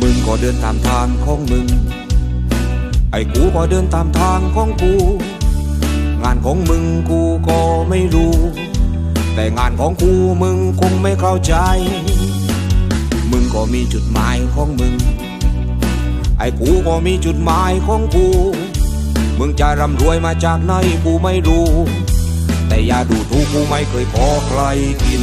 มึงก็เดินตามทางของมึง ไอ้กูก็เดินตามทางของกู งานของมึงกูก็ไม่รู้ แต่งานของกูมึงคงไม่เข้าใจ มึงก็มีจุดหมายของมึง ไอ้กูก็มีจุดหมายของกู มึงจะร่ำรวยมาจากไหนกูไม่รู้ แต่อย่าดูถูกกูไม่เคยขอใครกิน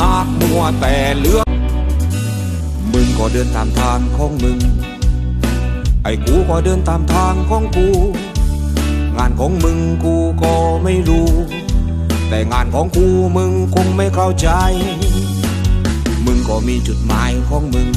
หากมัวแต่เลือก มึงก็เดินตามทางของมึง ไอ้กูก็เดินตามทางของกู งานของมึงกูก็ไม่รู้ แต่งานของกูมึงคงไม่เข้าใจ มึงก็มีจุดหมายของมึง